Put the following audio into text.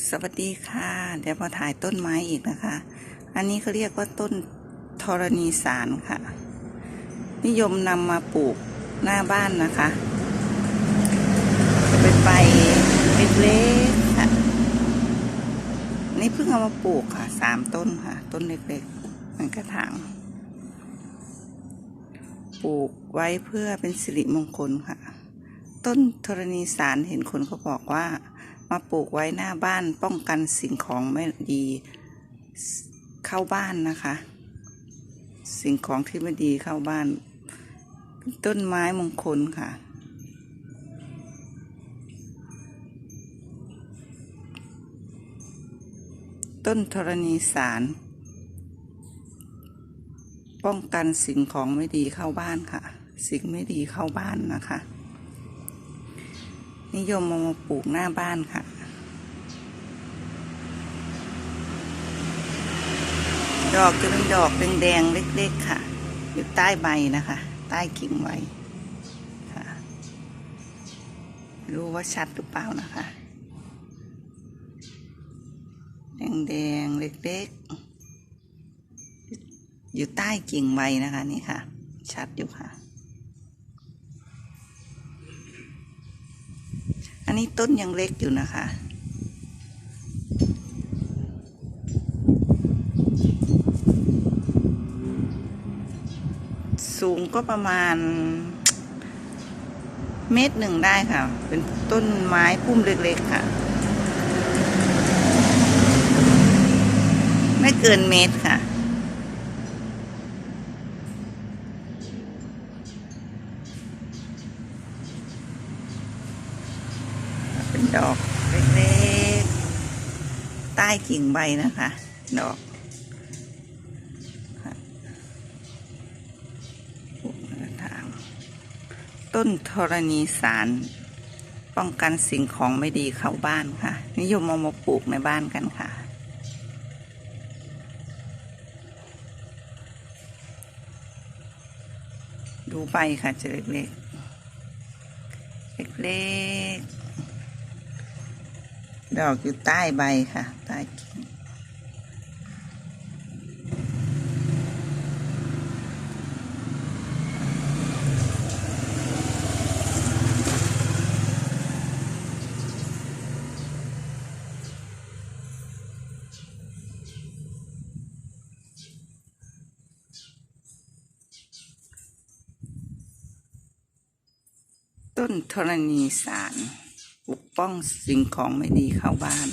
สวัสดีค่ะ เดี๋ยวมาถ่ายต้นไม้อีกนะคะ อันนี้เขาเรียกว่าต้นธรณีสารค่ะ นิยมนำมาปลูกหน้าบ้านนะคะเป็นใบเล็กๆค่ะ นี่เพิ่งเอามาปลูกค่ะสามต้นค่ะ ต้นเล็กๆมันกระถางปลูกไว้เพื่อเป็นสิริมงคลค่ะ ต้นธรณีสารเห็นคนเขาบอกว่า มาปลูกไว้หน้าบ้านป้องกันสิ่งของไม่ดีเข้าบ้านนะคะ สิ่งของที่ไม่ดีเข้าบ้าน ต้นไม้มงคลค่ะ ต้นธรณีสารป้องกันสิ่งของไม่ดีเข้าบ้านค่ะ สิ่งไม่ดีเข้าบ้านนะคะ นิยมเอามาปลูกหน้าบ้านค่ะ ดอกจะเป็นดอกแดงๆเล็ก ๆ ค่ะ อยู่ใต้ใบนะคะ ใต้กิ่งไว้ค่ะ รู้ว่าชัดหรือเปล่านะคะ แดงๆเล็ก ๆ อยู่ใต้กิ่งใบนะคะนี่ค่ะ ชัดอยู่ค่ะ นนี้ต้นยังเล็กอยู่นะคะ สูงก็ประมาณ เมตรหนึ่งได้ค่ะ เป็นต้นไม้พุ่มเล็กๆค่ะ ไม่เกินเมตรค่ะ เป็น ดอกเล็กๆ ใต้กิ่งใบนะคะ ดอกค่ะปลูกในกระถางต้นธรณีสาร ป้องกันสิ่งของไม่ดีเข้าบ้านค่ะ นิยมเอามาปลูกในบ้านกันค่ะ ดูใบค่ะจะเล็กๆเล็กๆ ดอกอยู่ใต้ใบค่ะ ใต้กิ่งต้นธรณีสาร ป้องสิ่งของไม่ดีเข้าบ้าน